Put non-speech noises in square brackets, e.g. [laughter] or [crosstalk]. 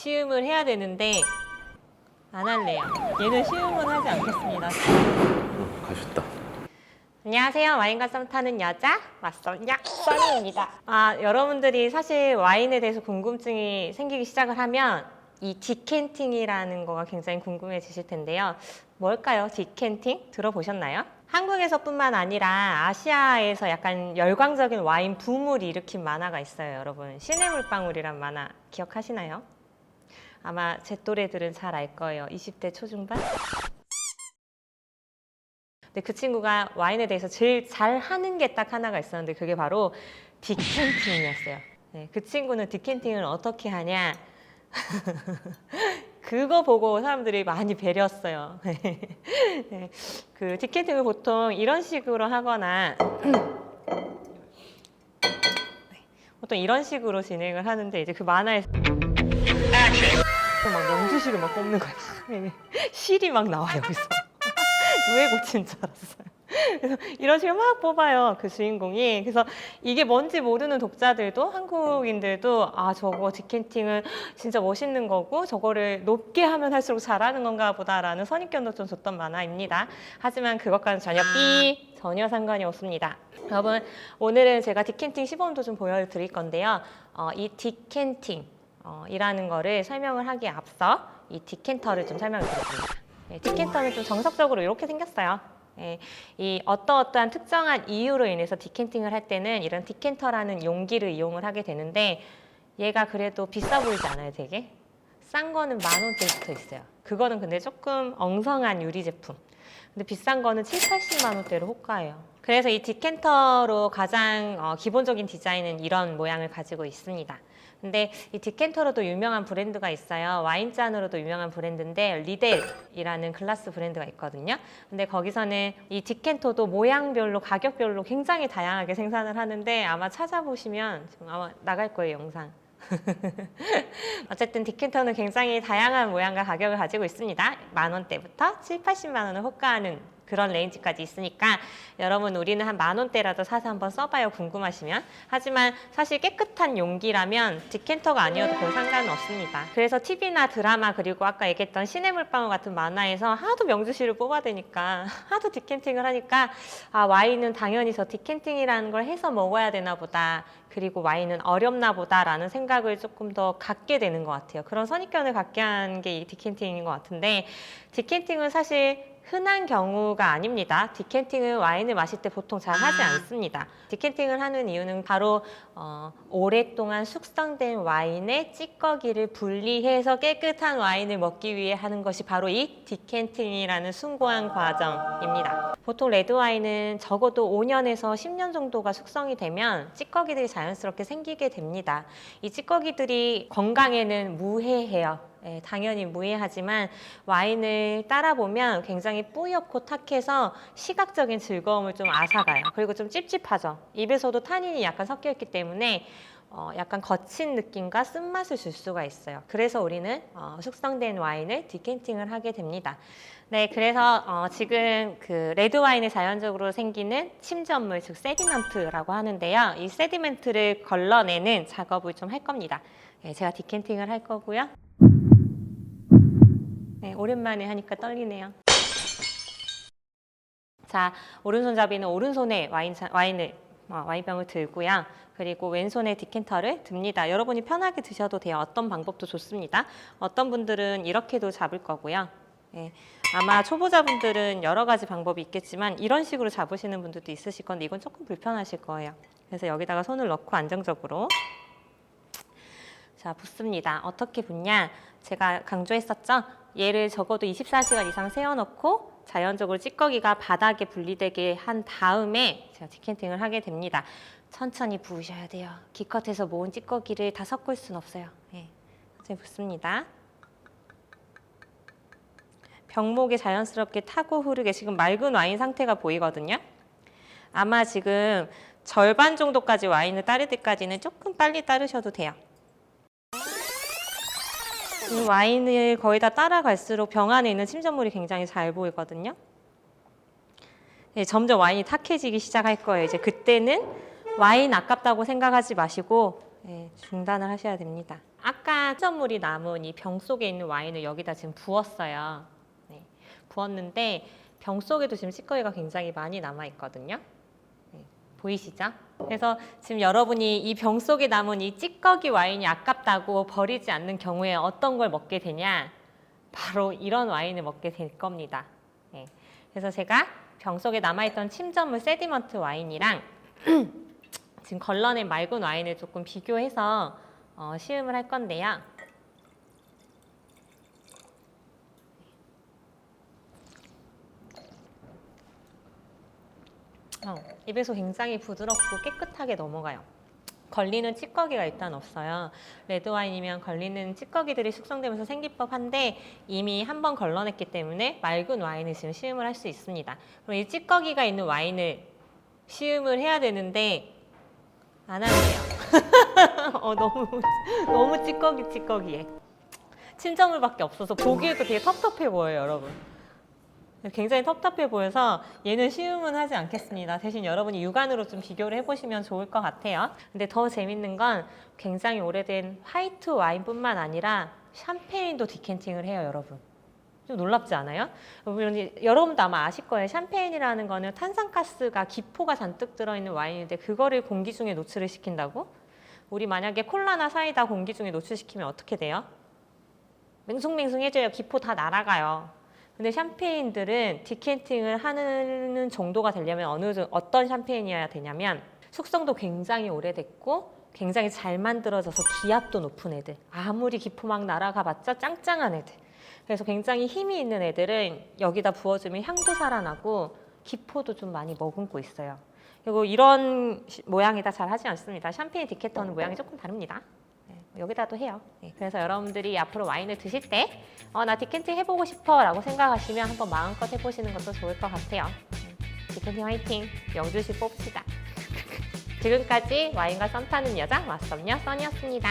시음을 해야 되는데 안 할래요. 얘는 시음은 하지 않겠습니다. 어, 가셨다. 안녕하세요. 와인과 썸 타는 여자 맞썸냐 써니입니다. 아 여러분들이 사실 와인에 대해서 궁금증이 생기기 시작을 하면 이 디켄팅이라는 거가 굉장히 궁금해지실 텐데요. 뭘까요? 디켄팅 들어보셨나요? 한국에서뿐만 아니라 아시아에서 약간 열광적인 와인 붐을 일으킨 만화가 있어요, 여러분. 신의 물방울이란 만화 기억하시나요? 아마 제 또래들은 잘 알 거예요. 20대 초중반? 근데 그 친구가 와인에 대해서 제일 잘 하는 게 딱 하나가 있었는데 그게 바로 디켄팅이었어요. 네, 그 친구는 디켄팅을 어떻게 하냐? [laughs] 그거 보고 사람들이 많이 배렸어요. [laughs] 네, 그 디켄팅을 보통 이런 식으로 하거나 [clears throat] 네, 보통 이런 식으로 진행을 하는데 이제 그 만화에서 막 명주실을 막 뽑는 거야. 네, [laughs] 실이 막 나와 여기서. [laughs] 왜 고친 줄 알았어요. 그래서 이런 식으로 막 뽑아요 그 주인공이 그래서 이게 뭔지 모르는 독자들도 한국인들도 아 저거 디켄팅은 진짜 멋있는 거고 저거를 높게 하면 할수록 잘하는 건가 보다라는 선입견도 좀 줬던 만화입니다 하지만 그것과는 전혀 삐 전혀 상관이 없습니다 여러분 오늘은 제가 디켄팅 시범도 좀 보여드릴 건데요 어, 이 디켄팅 어, 이라는 거를 설명을 하기에 앞서 이 디켄터를 좀 설명을 드리겠습니다 네, 디켄터는 좀 정석적으로 이렇게 생겼어요. 예, 이 어떠어떠한 특정한 이유로 인해서 디켄팅을 할 때는 이런 디켄터라는 용기를 이용을 하게 되는데 얘가 그래도 비싸 보이지 않아요, 되게? 싼 거는 만 원대부터 있어요. 그거는 근데 조금 엉성한 유리 제품. 근데 비싼 거는 7, 80만 원대로 호가예요. 그래서 이 디켄터로 가장 어, 기본적인 디자인은 이런 모양을 가지고 있습니다. 근데 이 디켄터로도 유명한 브랜드가 있어요. 와인잔으로도 유명한 브랜드인데 리델이라는 글라스 브랜드가 있거든요. 근데 거기서는 이 디켄터도 모양별로 가격별로 굉장히 다양하게 생산을 하는데 아마 찾아보시면 아마 나갈 거예요 영상. [laughs] 어쨌든 디켄터는 굉장히 다양한 모양과 가격을 가지고 있습니다. 만 원대부터 7, 80만 원을 호가하는 그런 레인지까지 있으니까 여러분 우리는 한 만 원대라도 사서 한번 써봐요 궁금하시면. 하지만 사실 깨끗한 용기라면 디켄터가 아니어도 별 상관은 없습니다. 그래서 TV나 드라마 그리고 아까 얘기했던 신의 물방울 같은 만화에서 하도 명주실을 뽑아대니까 [laughs] 하도 디켄팅을 하니까 아 와인은 당연히 저 디켄팅이라는 걸 해서 먹어야 되나 보다 그리고 와인은 어렵나 보다라는 생각을 조금 더 갖게 되는 것 같아요. 그런 선입견을 갖게 한 게 이 디켄팅인 것 같은데 디켄팅은 사실 흔한 경우가 아닙니다. 디켄팅은 와인을 마실 때 보통 잘 하지 않습니다. 디켄팅을 하는 이유는 바로 어, 오랫동안 숙성된 와인의 찌꺼기를 분리해서 깨끗한 와인을 먹기 위해 하는 것이 바로 이 디켄팅이라는 숭고한 과정입니다. 보통 레드 와인은 적어도 5년에서 10년 정도가 숙성이 되면 찌꺼기들이 자연스럽게 생기게 됩니다. 이 찌꺼기들이 건강에는 무해해요. 예, 당연히 무해하지만 와인을 따라 보면 굉장히 뿌옇고 탁해서 시각적인 즐거움을 좀 앗아가요. 그리고 좀 찝찝하죠. 입에서도 타닌이 약간 섞여 있기 때문에 어, 약간 거친 느낌과 쓴맛을 줄 수가 있어요. 그래서 우리는 어, 숙성된 와인을 디켄팅을 하게 됩니다. 네, 그래서 어, 지금 그 레드 와인에 자연적으로 생기는 침전물, 즉 세디먼트라고 하는데요. 이 세디먼트를 걸러내는 작업을 좀 할 겁니다. 네, 제가 디켄팅을 할 거고요. 네, 오랜만에 하니까 떨리네요. 자, 오른손잡이는 오른손에 와인, 와인을, 어, 와인병을 들고요. 그리고 왼손에 디켄터를 듭니다. 여러분이 편하게 드셔도 돼요. 어떤 방법도 좋습니다. 어떤 분들은 이렇게도 잡을 거고요. 예, 아마 초보자분들은 여러 가지 방법이 있겠지만 이런 식으로 잡으시는 분들도 있으실 건데 이건 조금 불편하실 거예요. 그래서 여기다가 손을 넣고 안정적으로 자, 붓습니다. 어떻게 붓냐? 제가 강조했었죠? 얘를 적어도 24시간 이상 세워놓고 자연적으로 찌꺼기가 바닥에 분리되게 한 다음에 제가 디켄팅을 하게 됩니다. 천천히 부으셔야 돼요. 기껏해서 모은 찌꺼기를 다 섞을 순 없어요. 예, 천천히 붓습니다. 병목에 자연스럽게 타고 흐르게 지금 맑은 와인 상태가 보이거든요. 아마 지금 절반 정도까지 와인을 따를 때까지는 조금 빨리 따르셔도 돼요. 이 와인을 거의 다 따라갈수록 병 안에 있는 침전물이 굉장히 잘 보이거든요. 네, 점점 와인이 탁해지기 시작할 거예요. 이제 그때는 와인 아깝다고 생각하지 마시고 네, 중단을 하셔야 됩니다. 아까 수돗물이 남은 이 병 속에 있는 와인을 여기다 지금 부었어요. 네, 부었는데 병 속에도 지금 찌꺼기가 굉장히 많이 남아 있거든요. 네, 보이시죠? 그래서 지금 여러분이 이 병 속에 남은 이 찌꺼기 와인이 아깝다고 버리지 않는 경우에 어떤 걸 먹게 되냐? 바로 이런 와인을 먹게 될 겁니다. 네, 그래서 제가 병 속에 남아있던 침전물 세디먼트 와인이랑 [clears throat] 지금 걸러낸 맑은 와인을 조금 비교해서 어, 시음을 할 건데요. 어, 입에서 굉장히 부드럽고 깨끗하게 넘어가요. 걸리는 찌꺼기가 일단 없어요. 레드 와인이면 걸리는 찌꺼기들이 숙성되면서 생길 법한데 이미 한 번 걸러냈기 때문에 맑은 와인을 지금 시음을 할 수 있습니다. 그럼 이 찌꺼기가 있는 와인을 시음을 해야 되는데 안 하네요. [laughs] 어, 너무 너무 찌꺼기 찌꺼기해. 침전물밖에 없어서 보기에도 되게 텁텁해 보여요, 여러분. 굉장히 텁텁해 보여서 얘는 시음은 하지 않겠습니다. 대신 여러분이 육안으로 좀 비교를 해보시면 좋을 것 같아요. 근데 더 재밌는 건 굉장히 오래된 화이트 와인뿐만 아니라 샴페인도 디캔팅을 해요, 여러분. 좀 놀랍지 않아요? 여러분, 여러분도 아마 아실 거예요. 샴페인이라는 거는 탄산가스가 기포가 잔뜩 들어있는 와인인데 그거를 공기 중에 노출을 시킨다고? 우리 만약에 콜라나 사이다 공기 중에 노출시키면 어떻게 돼요? 맹숭맹숭해져요. 기포 다 날아가요. 근데 샴페인들은 디캔팅을 하는 정도가 되려면 어느 정- 어떤 샴페인이어야 되냐면 숙성도 굉장히 오래됐고 굉장히 잘 만들어져서 기압도 높은 애들 아무리 기포 막 날아가봤자 짱짱한 애들. 그래서 굉장히 힘이 있는 애들은 여기다 부어주면 향도 살아나고 기포도 좀 많이 머금고 있어요. 그리고 이런 시- 모양이다 잘 하지 않습니다. 샴페인 디케터는 모양이 조금 다릅니다. 네, 여기다도 해요. 네, 그래서 여러분들이 앞으로 와인을 드실 때, 어, 나 디켄팅 해보고 싶어 라고 생각하시면 한번 마음껏 해보시는 것도 좋을 것 같아요. 네, 디켄팅 화이팅! 영주시 뽑시다. [laughs] 지금까지 와인과 썸 타는 여자, 왓썸녀 써니였습니다.